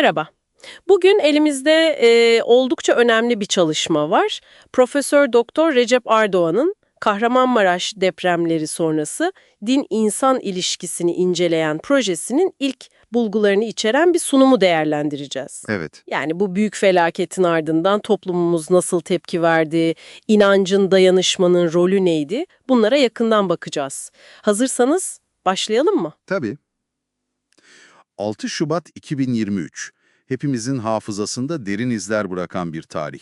Merhaba. Bugün elimizde e, oldukça önemli bir çalışma var. Profesör Doktor Recep Ardoğan'ın Kahramanmaraş depremleri sonrası din-insan ilişkisini inceleyen projesinin ilk bulgularını içeren bir sunumu değerlendireceğiz. Evet. Yani bu büyük felaketin ardından toplumumuz nasıl tepki verdi, inancın, dayanışmanın rolü neydi? Bunlara yakından bakacağız. Hazırsanız başlayalım mı? Tabii. 6 Şubat 2023. Hepimizin hafızasında derin izler bırakan bir tarih.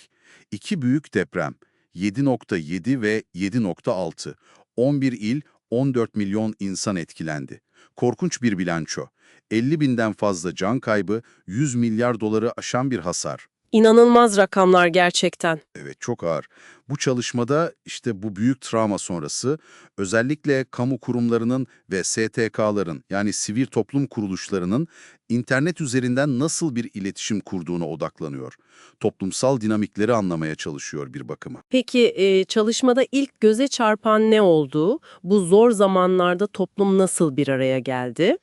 İki büyük deprem, 7.7 ve 7.6. 11 il, 14 milyon insan etkilendi. Korkunç bir bilanço. 50 binden fazla can kaybı, 100 milyar doları aşan bir hasar. İnanılmaz rakamlar gerçekten. Evet çok ağır. Bu çalışmada işte bu büyük travma sonrası özellikle kamu kurumlarının ve STK'ların yani sivil toplum kuruluşlarının internet üzerinden nasıl bir iletişim kurduğuna odaklanıyor. Toplumsal dinamikleri anlamaya çalışıyor bir bakıma. Peki e, çalışmada ilk göze çarpan ne oldu? Bu zor zamanlarda toplum nasıl bir araya geldi?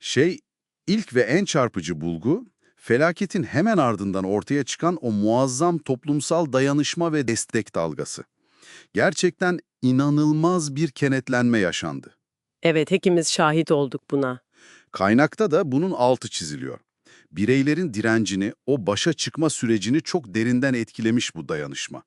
Şey, ilk ve en çarpıcı bulgu, felaketin hemen ardından ortaya çıkan o muazzam toplumsal dayanışma ve destek dalgası. Gerçekten inanılmaz bir kenetlenme yaşandı. Evet, hepimiz şahit olduk buna. Kaynakta da bunun altı çiziliyor. Bireylerin direncini, o başa çıkma sürecini çok derinden etkilemiş bu dayanışma.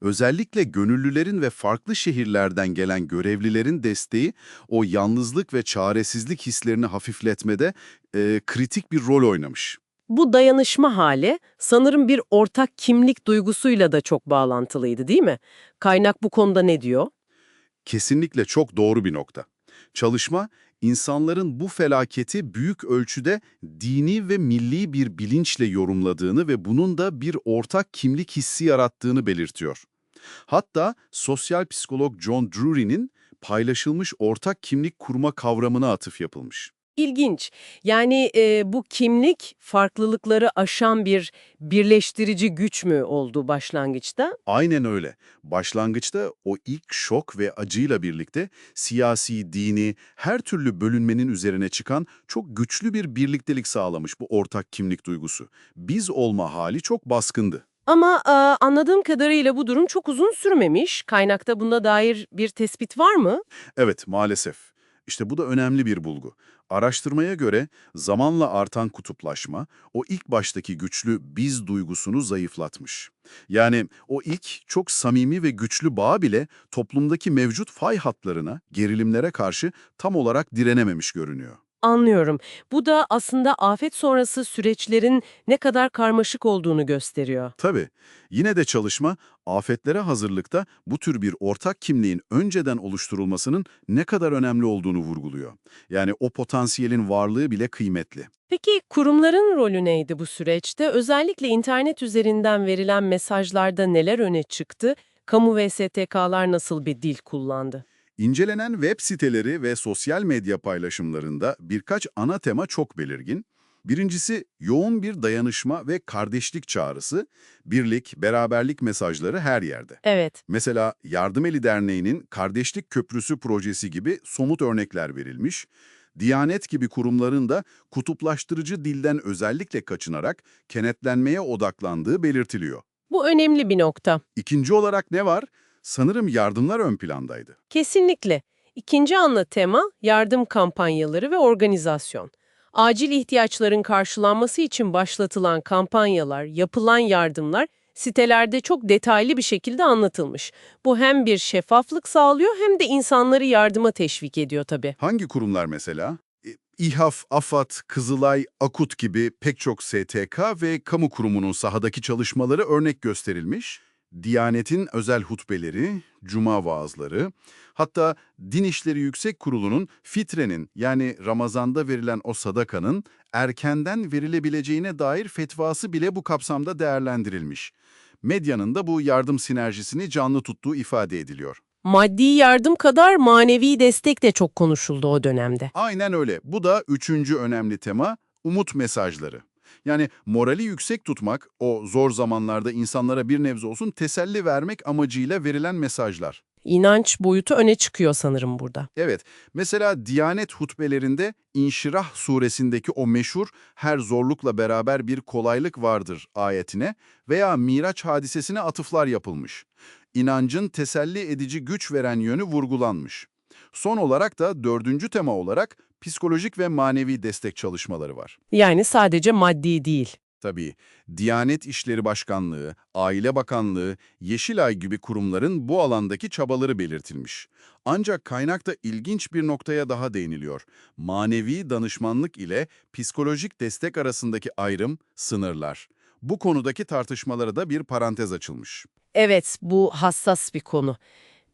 Özellikle gönüllülerin ve farklı şehirlerden gelen görevlilerin desteği o yalnızlık ve çaresizlik hislerini hafifletmede e, kritik bir rol oynamış. Bu dayanışma hali sanırım bir ortak kimlik duygusuyla da çok bağlantılıydı değil mi? Kaynak bu konuda ne diyor? Kesinlikle çok doğru bir nokta. Çalışma, insanların bu felaketi büyük ölçüde dini ve milli bir bilinçle yorumladığını ve bunun da bir ortak kimlik hissi yarattığını belirtiyor. Hatta sosyal psikolog John Drury'nin paylaşılmış ortak kimlik kurma kavramına atıf yapılmış. İlginç. Yani e, bu kimlik farklılıkları aşan bir birleştirici güç mü oldu başlangıçta? Aynen öyle. Başlangıçta o ilk şok ve acıyla birlikte siyasi, dini, her türlü bölünmenin üzerine çıkan çok güçlü bir birliktelik sağlamış bu ortak kimlik duygusu. Biz olma hali çok baskındı. Ama e, anladığım kadarıyla bu durum çok uzun sürmemiş. Kaynakta buna dair bir tespit var mı? Evet, maalesef. İşte bu da önemli bir bulgu. Araştırmaya göre zamanla artan kutuplaşma, o ilk baştaki güçlü biz duygusunu zayıflatmış. Yani o ilk çok samimi ve güçlü bağ bile toplumdaki mevcut fay hatlarına, gerilimlere karşı tam olarak direnememiş görünüyor. Anlıyorum. Bu da aslında afet sonrası süreçlerin ne kadar karmaşık olduğunu gösteriyor. Tabii. Yine de çalışma, afetlere hazırlıkta bu tür bir ortak kimliğin önceden oluşturulmasının ne kadar önemli olduğunu vurguluyor. Yani o potansiyelin varlığı bile kıymetli. Peki kurumların rolü neydi bu süreçte? Özellikle internet üzerinden verilen mesajlarda neler öne çıktı? Kamu ve STK'lar nasıl bir dil kullandı? İncelenen web siteleri ve sosyal medya paylaşımlarında birkaç ana tema çok belirgin. Birincisi yoğun bir dayanışma ve kardeşlik çağrısı, birlik, beraberlik mesajları her yerde. Evet. Mesela Yardım Eli Derneği'nin Kardeşlik Köprüsü projesi gibi somut örnekler verilmiş. Diyanet gibi kurumların da kutuplaştırıcı dilden özellikle kaçınarak kenetlenmeye odaklandığı belirtiliyor. Bu önemli bir nokta. İkinci olarak ne var? Sanırım yardımlar ön plandaydı. Kesinlikle. İkinci ana tema yardım kampanyaları ve organizasyon. Acil ihtiyaçların karşılanması için başlatılan kampanyalar, yapılan yardımlar sitelerde çok detaylı bir şekilde anlatılmış. Bu hem bir şeffaflık sağlıyor hem de insanları yardıma teşvik ediyor tabii. Hangi kurumlar mesela? E, İHAF, AFAD, Kızılay, AKUT gibi pek çok STK ve kamu kurumunun sahadaki çalışmaları örnek gösterilmiş. Diyanet'in özel hutbeleri, cuma vaazları, hatta Din İşleri Yüksek Kurulu'nun fitrenin yani Ramazan'da verilen o sadakanın erkenden verilebileceğine dair fetvası bile bu kapsamda değerlendirilmiş. Medyanın da bu yardım sinerjisini canlı tuttuğu ifade ediliyor. Maddi yardım kadar manevi destek de çok konuşuldu o dönemde. Aynen öyle. Bu da üçüncü önemli tema, umut mesajları. Yani morali yüksek tutmak, o zor zamanlarda insanlara bir nebze olsun teselli vermek amacıyla verilen mesajlar. İnanç boyutu öne çıkıyor sanırım burada. Evet, mesela Diyanet hutbelerinde İnşirah suresindeki o meşhur her zorlukla beraber bir kolaylık vardır ayetine veya Miraç hadisesine atıflar yapılmış. İnancın teselli edici güç veren yönü vurgulanmış. Son olarak da dördüncü tema olarak psikolojik ve manevi destek çalışmaları var. Yani sadece maddi değil. Tabii, Diyanet İşleri Başkanlığı, Aile Bakanlığı, Yeşilay gibi kurumların bu alandaki çabaları belirtilmiş. Ancak kaynakta ilginç bir noktaya daha değiniliyor. Manevi danışmanlık ile psikolojik destek arasındaki ayrım, sınırlar. Bu konudaki tartışmalara da bir parantez açılmış. Evet, bu hassas bir konu.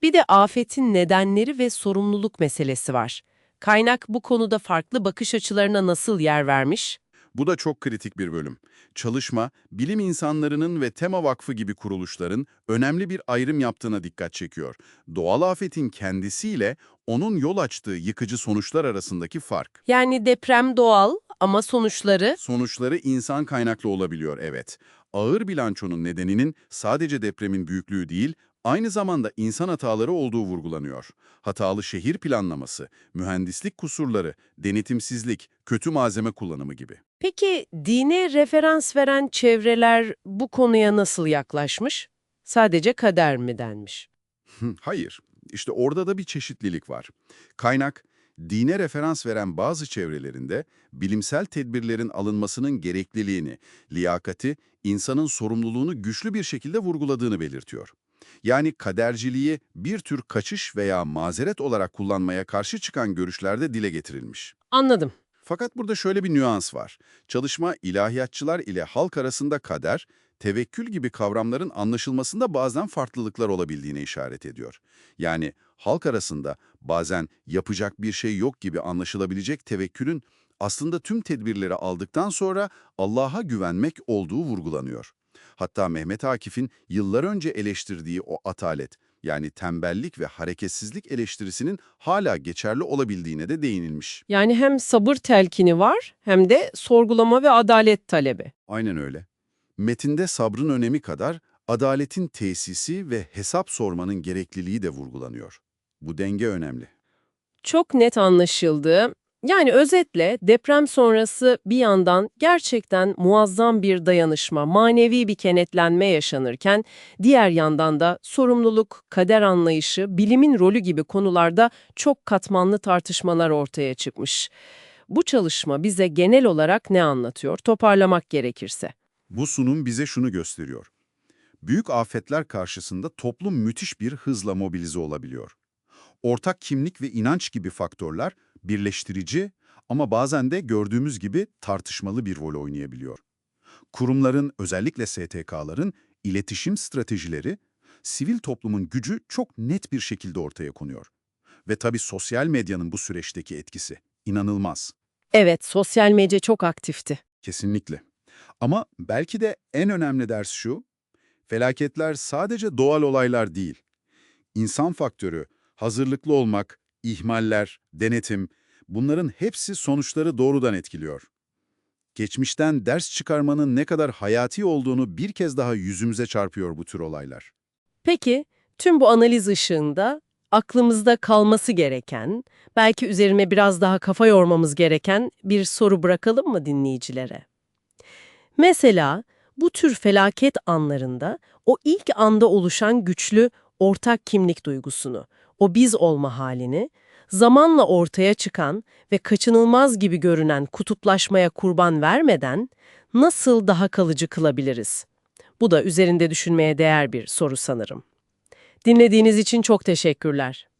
Bir de afetin nedenleri ve sorumluluk meselesi var. Kaynak bu konuda farklı bakış açılarına nasıl yer vermiş? Bu da çok kritik bir bölüm. Çalışma, bilim insanlarının ve Tema Vakfı gibi kuruluşların önemli bir ayrım yaptığına dikkat çekiyor. Doğal afetin kendisiyle onun yol açtığı yıkıcı sonuçlar arasındaki fark. Yani deprem doğal ama sonuçları Sonuçları insan kaynaklı olabiliyor, evet. Ağır bilançonun nedeninin sadece depremin büyüklüğü değil, aynı zamanda insan hataları olduğu vurgulanıyor. Hatalı şehir planlaması, mühendislik kusurları, denetimsizlik, kötü malzeme kullanımı gibi. Peki dine referans veren çevreler bu konuya nasıl yaklaşmış? Sadece kader mi denmiş? Hayır, işte orada da bir çeşitlilik var. Kaynak, dine referans veren bazı çevrelerinde bilimsel tedbirlerin alınmasının gerekliliğini, liyakati, insanın sorumluluğunu güçlü bir şekilde vurguladığını belirtiyor. Yani kaderciliği bir tür kaçış veya mazeret olarak kullanmaya karşı çıkan görüşlerde dile getirilmiş. Anladım. Fakat burada şöyle bir nüans var. Çalışma ilahiyatçılar ile halk arasında kader, tevekkül gibi kavramların anlaşılmasında bazen farklılıklar olabildiğine işaret ediyor. Yani halk arasında bazen yapacak bir şey yok gibi anlaşılabilecek tevekkülün aslında tüm tedbirleri aldıktan sonra Allah'a güvenmek olduğu vurgulanıyor. Hatta Mehmet Akif'in yıllar önce eleştirdiği o atalet, yani tembellik ve hareketsizlik eleştirisinin hala geçerli olabildiğine de değinilmiş. Yani hem sabır telkini var hem de sorgulama ve adalet talebi. Aynen öyle. Metinde sabrın önemi kadar adaletin tesisi ve hesap sormanın gerekliliği de vurgulanıyor. Bu denge önemli. Çok net anlaşıldı. Yani özetle deprem sonrası bir yandan gerçekten muazzam bir dayanışma, manevi bir kenetlenme yaşanırken diğer yandan da sorumluluk, kader anlayışı, bilimin rolü gibi konularda çok katmanlı tartışmalar ortaya çıkmış. Bu çalışma bize genel olarak ne anlatıyor toparlamak gerekirse? Bu sunum bize şunu gösteriyor. Büyük afetler karşısında toplum müthiş bir hızla mobilize olabiliyor. Ortak kimlik ve inanç gibi faktörler birleştirici ama bazen de gördüğümüz gibi tartışmalı bir rol oynayabiliyor. Kurumların, özellikle STK'ların iletişim stratejileri, sivil toplumun gücü çok net bir şekilde ortaya konuyor. Ve tabii sosyal medyanın bu süreçteki etkisi inanılmaz. Evet, sosyal medya çok aktifti. Kesinlikle. Ama belki de en önemli ders şu, felaketler sadece doğal olaylar değil. İnsan faktörü, hazırlıklı olmak, ihmaller, denetim, bunların hepsi sonuçları doğrudan etkiliyor. Geçmişten ders çıkarmanın ne kadar hayati olduğunu bir kez daha yüzümüze çarpıyor bu tür olaylar. Peki, tüm bu analiz ışığında aklımızda kalması gereken, belki üzerine biraz daha kafa yormamız gereken bir soru bırakalım mı dinleyicilere? Mesela bu tür felaket anlarında o ilk anda oluşan güçlü ortak kimlik duygusunu, o biz olma halini, zamanla ortaya çıkan ve kaçınılmaz gibi görünen kutuplaşmaya kurban vermeden nasıl daha kalıcı kılabiliriz? Bu da üzerinde düşünmeye değer bir soru sanırım. Dinlediğiniz için çok teşekkürler.